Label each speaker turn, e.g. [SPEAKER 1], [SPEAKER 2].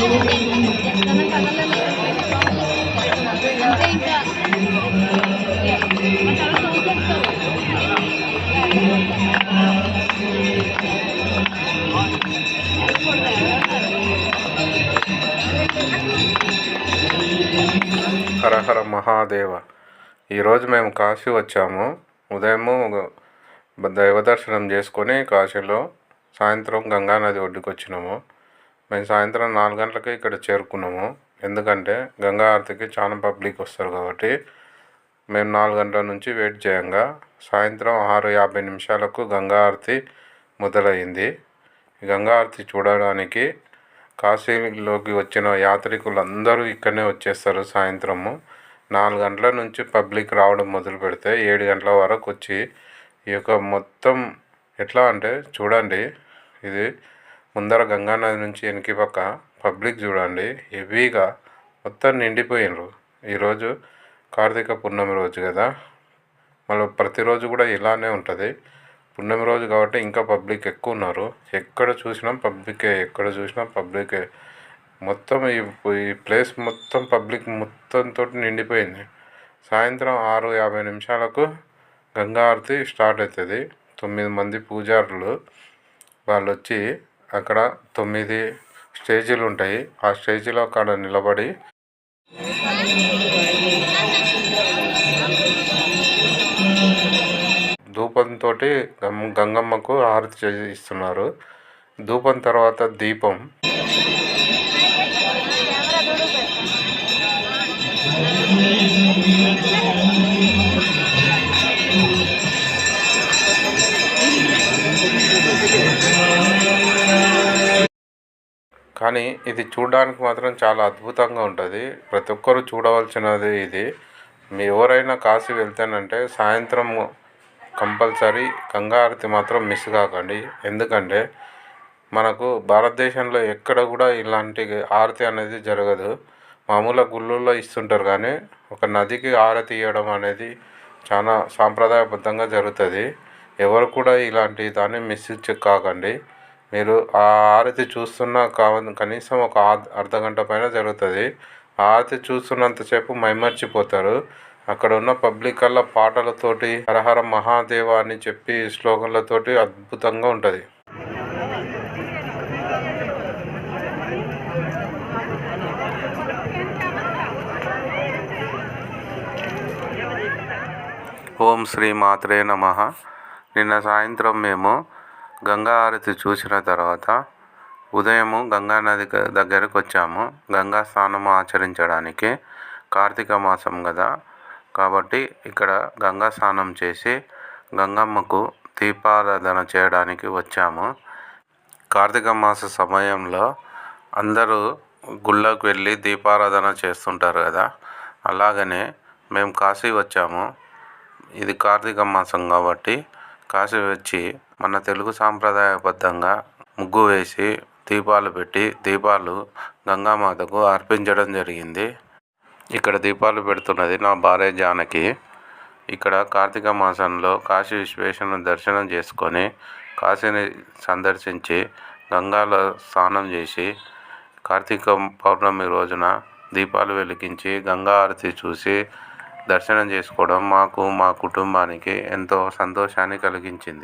[SPEAKER 1] హరహర మహాదేవ. ఈరోజు మేము కాశీ వచ్చాము. ఉదయము దైవదర్శనం చేసుకొని కాశీలో సాయంత్రం గంగానది ఒడ్డుకు వచ్చినాము మేము సాయంత్రం నాలుగు గంటలకే ఇక్కడ చేరుకున్నాము. ఎందుకంటే గంగా ఆరతికి చాలా పబ్లిక్ వస్తారు కాబట్టి మేము నాలుగు గంటల నుంచి వెయిట్ చేయంగా. సాయంత్రం ఆరు యాభై నిమిషాలకు గంగా ఆరతి మొదలైంది గంగా ఆరతి చూడడానికి కాశీలోకి వచ్చిన యాత్రికులందరూ ఇక్కడనే వచ్చేస్తారు సాయంత్రము. నాలుగు గంటల నుంచి పబ్లిక్ రావడం మొదలు పెడితే ఏడు గంటల వరకు వచ్చి ఈ యొక్క మొత్తం ఎట్లా అంటే చూడండి ఇది ముందర గంగా నది నుంచి వెనక పక్క పబ్లిక్ చూడండి హెవీగా మొత్తం నిండిపోయినరు ఈరోజు కార్తీక పున్నమి రోజు కదా. మళ్ళీ ప్రతిరోజు కూడా ఇలానే ఉంటుంది. పున్నమి రోజు కాబట్టి ఇంకా పబ్లిక్ ఎక్కువ ఉన్నారు. ఎక్కడ చూసినా పబ్లికే ఎక్కడ చూసినా పబ్లికే. మొత్తం ఈ ఈ ప్లేస్ మొత్తం పబ్లిక్ మొత్తంతో నిండిపోయింది. సాయంత్రం ఆరు యాభై నిమిషాలకు గంగా ఆరతి స్టార్ట్ అవుతుంది తొమ్మిది మంది పూజారులు వాళ్ళు వచ్చి అక్కడ తొమ్మిది స్టేజీలు ఉంటాయి. ఆ స్టేజీలో అక్కడ నిలబడి ధూపంతో గంగమ్మకు హారతి ఇస్తున్నారు. ధూపం తర్వాత దీపం. కానీ ఇది చూడడానికి మాత్రం చాలా అద్భుతంగా ఉంటుంది. ప్రతి ఒక్కరు చూడవలసినది ఇది. మీ ఎవరైనా కాశీ వెళ్తానంటే సాయంత్రం కంపల్సరీ గంగా ఆరతి మాత్రం మిస్ కాకండి. ఎందుకంటే మనకు భారతదేశంలో ఎక్కడ కూడా ఇలాంటి ఆరతి అనేది జరగదు. మామూలుగా గుళ్ళల్లో ఇస్తుంటారు కానీ ఒక నదికి ఆరతి ఇవ్వడం అనేది చాలా సాంప్రదాయబద్ధంగా జరుగుతుంది. ఎవరు కూడా ఇలాంటి దాన్ని మిస్ కాకండి. మీరు ఆ ఆరతి చూస్తున్న కనీసం ఒక అర్ధ గంట పైన జరుగుతుంది. ఆ ఆరతి చూస్తున్నంతసేపు మైమర్చిపోతారు. అక్కడ ఉన్న పబ్లిక్ అలా పాటలతోటి హరహర మహాదేవ అని చెప్పి శ్లోకంలతోటి అద్భుతంగా ఉంటుంది. ఓం శ్రీ మాత్రే నమ. నిన్న సాయంత్రం మేము గంగా హారతి చూసిన తర్వాత ఉదయము గంగా నది దగ్గరకు వచ్చాము గంగా స్నానము ఆచరించడానికి కార్తీక మాసం కదా కాబట్టి ఇక్కడ గంగా స్నానం చేసి గంగమ్మకు దీపారాధన చేయడానికి వచ్చాము. కార్తీక మాస సమయంలో అందరూ గుళ్ళకు వెళ్ళి దీపారాధన చేస్తుంటారు కదా అలాగనే మేము కాశీ వచ్చాము. ఇది కార్తీక మాసం కాబట్టి కాశీ వచ్చి మన తెలుగు సాంప్రదాయబద్ధంగా ముగ్గు వేసి దీపాలు పెట్టి దీపాలు గంగామాతకు అర్పించడం జరిగింది. ఇక్కడ దీపాలు పెడుతున్నది నా భార్య జానకి. ఇక్కడ కార్తీక మాసంలో కాశీ విశ్వేశ్వరుని దర్శనం చేసుకొని కాశీని సందర్శించి గంగాలో స్నానం చేసి కార్తీక పౌర్ణమి రోజున దీపాలు వెలిగించి గంగా ఆరతి చూసి దర్శనం చేసుకోవడం మాకు మా కుటుంబానికి ఎంతో సంతోషాన్ని కలిగించింది.